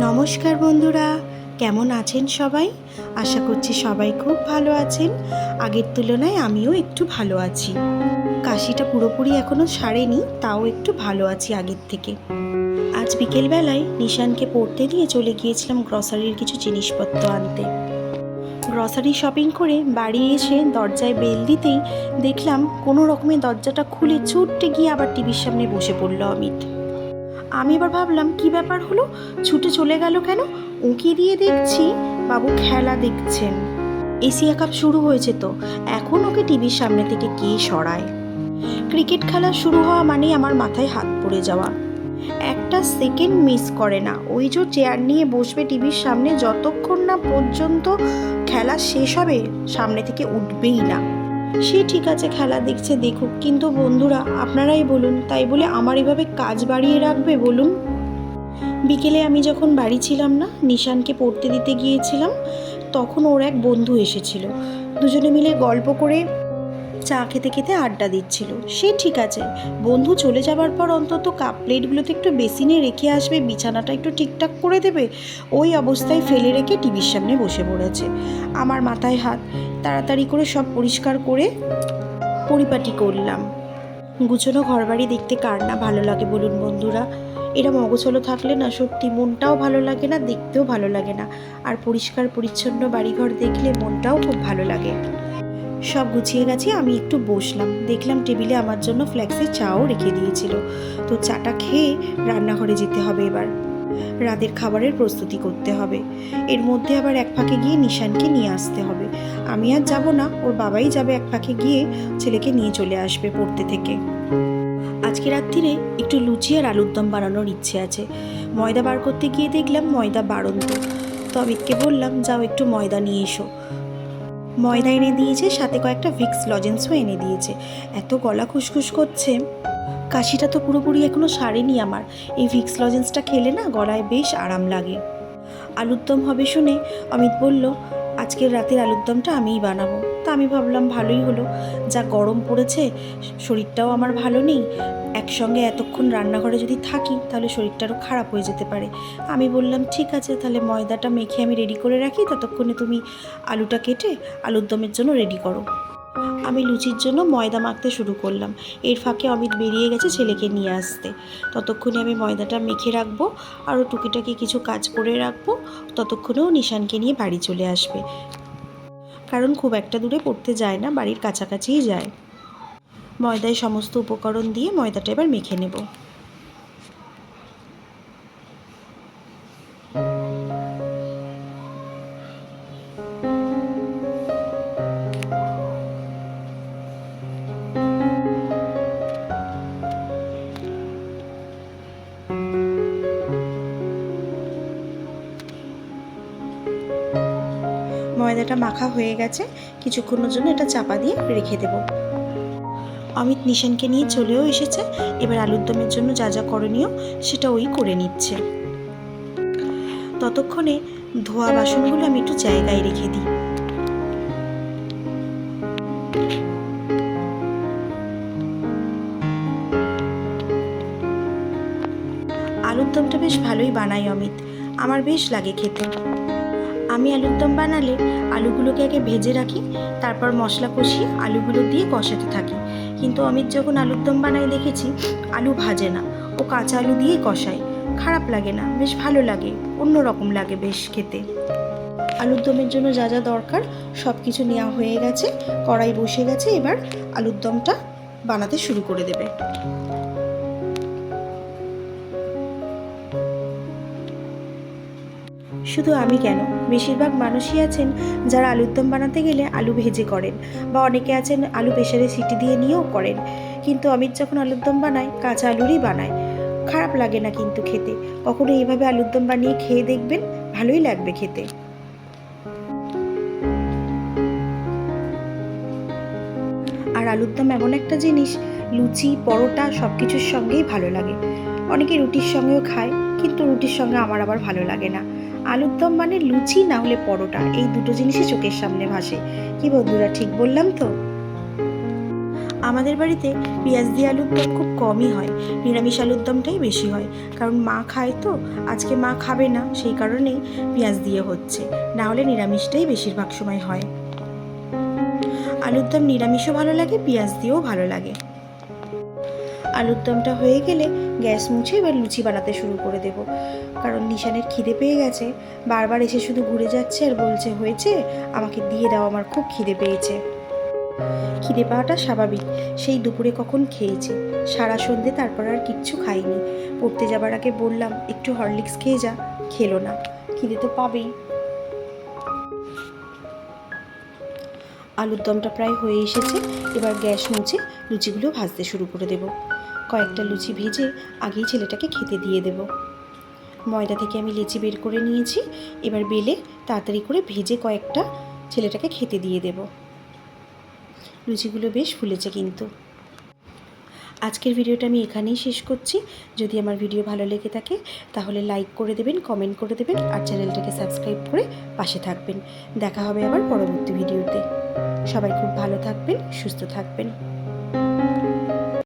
নমস্কার বন্ধুরা, কেমন আছেন সবাই? আশা করছি সবাই খুব ভালো আছেন। আগের তুলনায় আমিও একটু ভালো আছি। কাশিটা পুরোপুরি এখনও সারেনি, তাও একটু ভালো আছি আগের থেকে। আজ বিকেলবেলায় নিশানকে পড়তে দিয়ে চলে গিয়েছিলাম গ্রসারির কিছু জিনিসপত্র আনতে। গ্রসারি শপিং করে বাড়ি এসে দরজায় বেল দিতেই দেখলাম কোনো রকমের দরজাটা খুলে ছুটতে গিয়ে আবার টিভির সামনে বসে পড়ল অমিত। আমি এবার ভাবলাম, কি ব্যাপার হলো? ছুটে চলে গেল কেন? উঁকি দিয়ে দেখছি বাবু খেলা দেখছেন। এশিয়া কাপ শুরু হয়েছে তো। এখন ওকে টিভির সামনে থেকে কে সরায়? ক্রিকেট খেলা শুরু হওয়া মানেই আমার মাথায় হাত পড়ে যাওয়া। একটা সেকেন্ড মিস করে না। ওই যে চেয়ার নিয়ে বসবে টিভির সামনে, যতক্ষণ না পর্যন্ত খেলা শেষ হবে, সামনে থেকে উঠবেই না। সে ঠিক আছে, খেলা দেখছে, দেখুক। কিন্তু বন্ধুরা, আপনারাই বলুন, তাই বলে আমার এভাবে কাজ বাড়িয়ে রাখবে, বলুন? বিকেলে আমি যখন বাড়ি ছিলাম না, নিশানকে পড়তে দিতে গিয়েছিলাম, তখন ওর এক বন্ধু এসেছিল। দুজনে মিলে গল্প করে চা খেতে খেতে আড্ডা দিচ্ছিল। সে ঠিক আছে। বন্ধু চলে যাবার পর অন্তত কাপ প্লেটগুলোতে একটু বেসিনে রেখে আসবে, বিছানাটা একটু ঠিকঠাক করে দেবে, ওই অবস্থায় ফেলে রেখে টিভির সামনে বসে পড়েছে। আমার মাথায় হাত, তাড়াতাড়ি করে সব পরিষ্কার করে পরিপাটি করলাম। গুছানো ঘরবাড়ি দেখতে কার না ভালো লাগে বলুন বন্ধুরা। এরম অগোছলো থাকলে না সত্যি মনটাও ভালো লাগে না, দেখতেও ভালো লাগে না। আর পরিষ্কার পরিচ্ছন্ন বাড়িঘর দেখলে মনটাও খুব ভালো লাগে। সব গুছিয়ে গেছে, আমি একটু বসলাম। দেখলাম টেবিলে আমার জন্য ফ্ল্যাক্সে চাও রেখে দিয়েছিল। তো চাটা খেয়ে রান্নাঘরে যেতে হবে এবার। রাতের খাবারের প্রস্তুতি করতে হবে। এর মধ্যে আবার এক ফাঁকে গিয়ে নিশানকে নিয়ে আসতে হবে। আমি আর যাব না, ওর বাবাই যাবে এক ফাঁকে গিয়ে ছেলেকে নিয়ে চলে আসবে পড়তে থেকে। আজকে রাত্রিরে একটু লুচি আর আলুর দম বানানোর ইচ্ছে আছে। ময়দা বার করতে গিয়ে দেখলাম ময়দা বাড়ন্ত। তো অমিতকে বললাম, যাও একটু ময়দা নিয়ে এসো। ময়দা এনে দিয়েছে, সাথে কয়েকটা ভিক্স লজেন্সও এনে দিয়েছে। এত গলা খুসখুস করছে। কাশিটা তো পুরোপুরি এখনও সারেনি আমার। এই ভিক্স লজেন্সটা খেলে না গলায় বেশ আরাম লাগে। আলুর দম হবে শুনে অমিত বলল, আজকের রাতের আলুর দমটা আমিই বানাবো। তা আমি ভাবলাম ভালোই হলো। যা গরম পড়েছে, শরীরটাও আমার ভালো নেই। একসঙ্গে এতক্ষণ রান্নাঘরে যদি থাকি, তাহলে শরীরটারও খারাপ হয়ে যেতে পারে। আমি বললাম, ঠিক আছে, তাহলে ময়দাটা মেখে আমি রেডি করে রাখি। ততক্ষণে তুমি আলুটা কেটে আলুর দমের জন্য রেডি করো। আমি লুচির জন্য ময়দা মাখতে শুরু করলাম। এর ফাঁকে অমিত বেরিয়ে গেছে ছেলেকে নিয়ে আসতে। ততক্ষণে আমি ময়দাটা মেখে রাখব, আরও টুকিটাকি কিছু কাজ করে রাখব। ততক্ষণেও নিশানকে নিয়ে বাড়ি চলে আসবে। কারণ খুব একটা দূরে পড়তে যায় না, বাড়ির কাছাকাছিই যায়। ময়দায় সমস্ত উপকরণ দিয়ে ময়দাটা এবার মেখে নেব। ময়দাটা মাখা হয়ে গেছে। কিছুক্ষণের জন্য এটা চাপা দিয়ে রেখে দেবো। অমিত নিশানকে নিয়ে চলেও এসেছে। এবার আলুর দমের জন্য যা যা করণীয় সেটা ওই করে নিচ্ছে। ততক্ষণে ধোয়া বাসনগুলো আমি একটু জায়গায় রেখে দিই। আলুর দমটা বেশ ভালোই বানাই অমিত। আমার বেশ লাগে খেতে। আমি আলুর দম বানালে আলুগুলোকে আগে ভেজে রাখি, তারপর মশলা কষিয়ে আলুগুলো দিয়ে কষাতে থাকি। কিন্তু অমিত যখন আলুর দম বানায় দেখেছি, আলু ভাজে না। ও কাঁচা আলু দিয়েই কষায়। খারাপ লাগে না, বেশ ভালো লাগে অন্য রকম লাগে বেশ খেতে। আলুর দমের জন্য যা যা দরকার সব কিছু নেওয়া হয়ে গেছে, কড়াই বসে গেছে, এবার আলুর দমটা বানাতে শুরু করে দেবে। শুধু আমি কেন? বেশিরভাগ মানুষই আছেন যারা আলুর দম বানাতে গেলে আলু ভেজে করেন বা অনেকে আছেন আলু প্রেশারে সিটি দিয়ে নিয়েও করেন। কিন্তু অমিত যখন আলুর দম বানায়, কাঁচা আলুরই বানায়। খারাপ লাগে না কিন্তু খেতে। কখনো এইভাবে আলুর দম বানিয়ে খেয়ে দেখবেন? ভালোই লাগবে খেতে। আর আলুর দম এমন একটা জিনিস, লুচি, পরোটা সব কিছুর সঙ্গেই ভালো লাগে। অনেকে রুটির সঙ্গেও খায়, কিন্তু রুটির সঙ্গে আমার আবার ভালো লাগে না। আলুর দম মানে লুচি না হলে পরোটা? এই দুটো জিনিসই চোখের সামনে ভাসে। কি বন্ধুরা, ঠিক বললাম তো? আমাদের বাড়িতে পেঁয়াজ দিয়ে আলুর দম খুব কমই হয়। নিরামিষ আলুর দমটাই বেশি হয়। কারণ মা খায় তো, আজকে মা খাবে না, সেই কারণেই পেঁয়াজ দিয়ে হচ্ছে। না হলে নিরামিষটাই বেশিরভাগ সময় হয়। আলুর দম নিরামিষও ভালো লাগে, পেঁয়াজ দিয়েও ভালো লাগে। আলুর দমটা হয়ে গেলে গ্যাস মুছে এবার লুচি বানাতে শুরু করে দেব। কারণ নিশানের খিদে পেয়ে গেছে। বারবার এসে শুধু ঘুরে যাচ্ছে আর বলছে, হয়েছে? আমাকে দিয়ে দাও, আমার খুব খিদে পেয়েছে। খিদে পাওয়াটা স্বাভাবিক। সেই দুপুরে কখন খেয়েছে? সারা সন্ধে তারপর আর কিচ্ছু খাইনি। পড়তে যাবার আগে বললাম, একটু হরলিক্স খেয়ে যা। খেলো না। খিদে তো পাবেই। আলুর দমটা প্রায় হয়ে এসেছে। এবার গ্যাস মুছে লুচিগুলো ভাজতে শুরু করে দেব। কয়েকটা লুচি ভেজে আগেই ছেলেটাকে খেতে দিয়ে দেব। ময়দা থেকে আমি লেচি বের করে নিয়েছি, এবার বেলে তাড়াতাড়ি করে ভেজে কয়েকটা ছেলেটাকে খেতে দিয়ে দেব। লুচিগুলো বেশ ফুলেছে কিন্তু। আজকের ভিডিওটা আমি এখানেই শেষ করছি। যদি আমার ভিডিও ভালো লেগে থাকে, তাহলে লাইক করে দেবেন, কমেন্ট করে দেবেন, আর চ্যানেলটাকে সাবস্ক্রাইব করে পাশে থাকবেন। দেখা হবে আবার পরবর্তী ভিডিওতে। সবাই খুব ভালো থাকবেন, সুস্থ থাকবেন।